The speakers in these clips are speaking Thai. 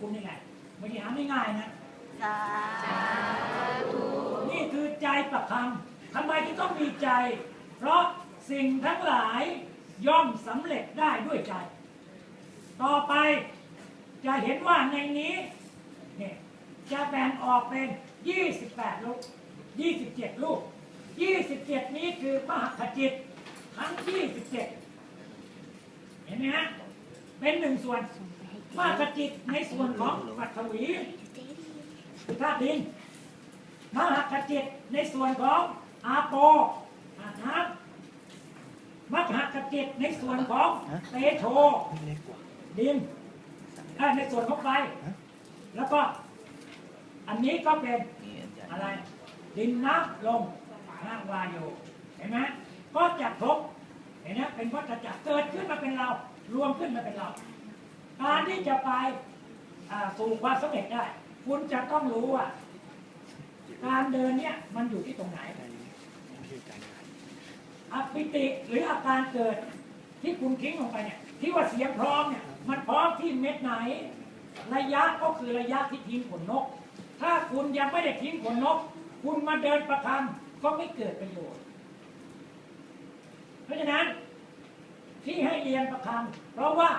คุณนี่แหละไม่ใช่หาไม่ง่ายนะสาธุนี่คือใจประคำทำไมถึงต้องมีใจ เพราะสิ่งทั้งหลายย่อมสำเร็จได้ด้วยใจ ต่อไปจะเห็นว่าในนี้เนี่ยจะแบ่งออกเป็น 28 ลูก 27 ลูก 27 นี้คือพระหัตถจิตทั้ง 27 เห็นไหมฮะเป็นหนึ่งส่วน พระหัตถจิตในส่วนของปัทวีคือธาตุดินมหาคจิตในส่วนของอาโปอาน้ำมหาคจิตในส่วนของเตโชดินอ่าในส่วนของไฟแล้วก็อันนี้ก็เป็นอะไร ดินน้ำลมน้ำวาโยเห็นไหมก็จะครบเห็นไหมเป็นวัฏจักรเกิดขึ้นมาเป็นเรา รวมขึ้นมาเป็นเรา การที่จะไปสู่ความสำเร็จได้ คุณจะต้องรู้ว่า การเดินเนี่ยมันอยู่ที่ตรงไหนอปิติหรืออาการเกิดที่คุณทิ้งลงไปเนี่ยที่ว่าเสียงพร้อมเนี่ยมันพร้อมที่เม็ดไหน ระยะก็คือระยะที่ทิ้งขนนก ถ้าคุณยังไม่ได้ทิ้งขนนก คุณมาเดินประคำก็ไม่เกิดประโยชน์ เพราะฉะนั้น ที่ให้เรียนประคำเพราะว่า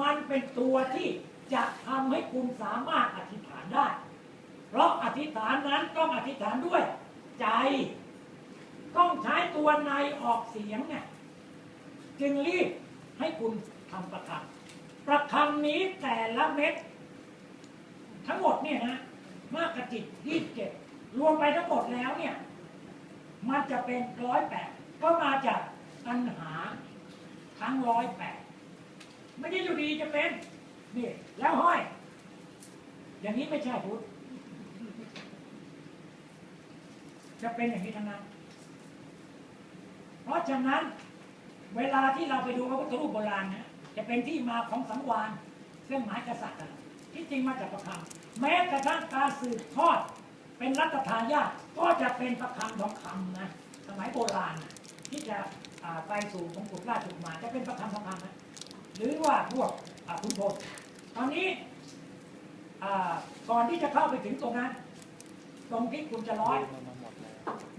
มันเป็นตัวที่จะทำให้คุณสามารถอธิษฐานได้ เพราะอธิษฐานนั้นต้องอธิษฐานด้วยใจ ต้องใช้ตัวในออกเสียงเนี่ยจึงรีบให้คุณทำประคำประคำนี้แต่ละเม็ดทั้งหมดเนี่ยนะมากกระจิตยี่สิบเจ็ดรวมไปทั้งหมดแล้วเนี่ย มันจะเป็นร้อยแปดก็มาจากตัณหา ทั้งร้อยแปดไม่ใช่อยู่ดีจะเป็นนี่แล้วห้อย อย่างนี้ไม่ใช่พุทธจะเป็นอย่างนี้ทั้งนั้น เพราะฉะนั้น เวลาที่เราไปดูพระพุทธรูปโบราณนะจะเป็นที่มาของสังวานเครื่องหมายกษัตริย์อะที่จริงมาจากประคำแม้กระทั่งการสืบทอดเป็นรัตทายาทก็จะเป็นประคำทองคำนะสมัยโบราณนะ ที่จะไปสู่มงกุฎราชกุมารจะเป็นประคำทองคำนะหรือว่าพวกคุณพลตอนนี้ก่อนที่จะเข้าไปถึงตรงนั้น ตรงที่คุณจะร้อย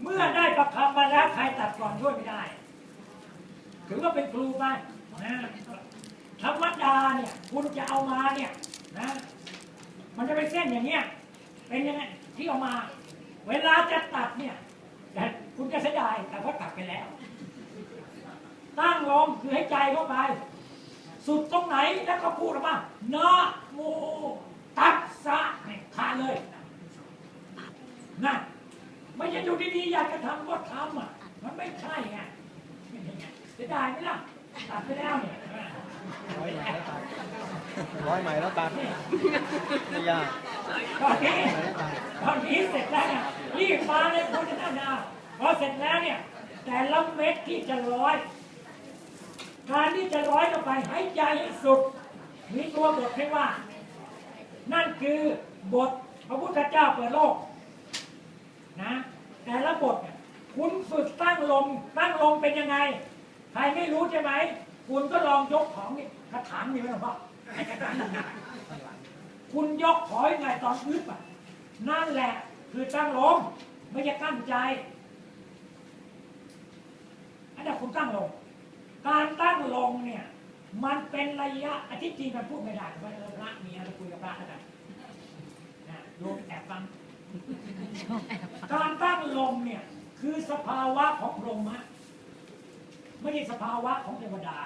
เมื่อได้ประคำมาแล้วใครตัดก่อนช่วยไม่ได้ ถือว่าเป็นครูไปนะธรรมดาเนี่ยคุณจะเอามาเนี่ยนะมันจะเป็นเส้นอย่างเงี้ยเป็นยังไงที่เอามา เวลาจะตัดเนี่ย คุณจะเสียดายแต่ว่าตัดไปแล้ว ตั้งลงคือให้ใจเข้าไป สุดตรงไหนแล้วก็พูดออกมานะโมตัสสะเนี่ยขาดเลยนั่นไม่ใช่อยู่ดีๆอยากจะทำก็ทำอะ มันไม่ใช่ไงไม่ใช่ไงเสียดายไหมล่ะตัดไปแล้วเนี่ยร้อยไหมแล้วตัดไม่ยากตอนนี้ตอนนี้เสร็จแล้วเนี่ยรีบมาเลยโฆษณาดา พอเสร็จแล้วเนี่ย แต่ละเม็ดที่จะร้อยการที่จะร้อยลงไปให้ใจให้สุด มีตัวบทให้ว่า นั่นคือบทพระพุทธเจ้าเปิดโลกนะแต่ละบทเนี่ยคุณฝึกตั้งลมตั้งลมเป็นยังไง ใครไม่รู้ใช่ไหม คุณก็ลองยกของนี่กระถางนี่ไหมหลวงพ่อไอ้กระถาคุณยกขอยังไงตอนอึดอะนั่นแหละ คือตั้งลมไม่ใช่ตั้งใจ อันนี้นคุณตั้งลง การตั้งลงเนี่ย มันเป็นระยะอาทิตย์จริงมันพูดไม่ได้แต่ว่าะพระมีอะไรคุยกับพระแล้วกันนะโยมแอบฟังการตั้งลมเนี่ย คือสภาวะของลมะไม่ใช่สภาวะของเทวดา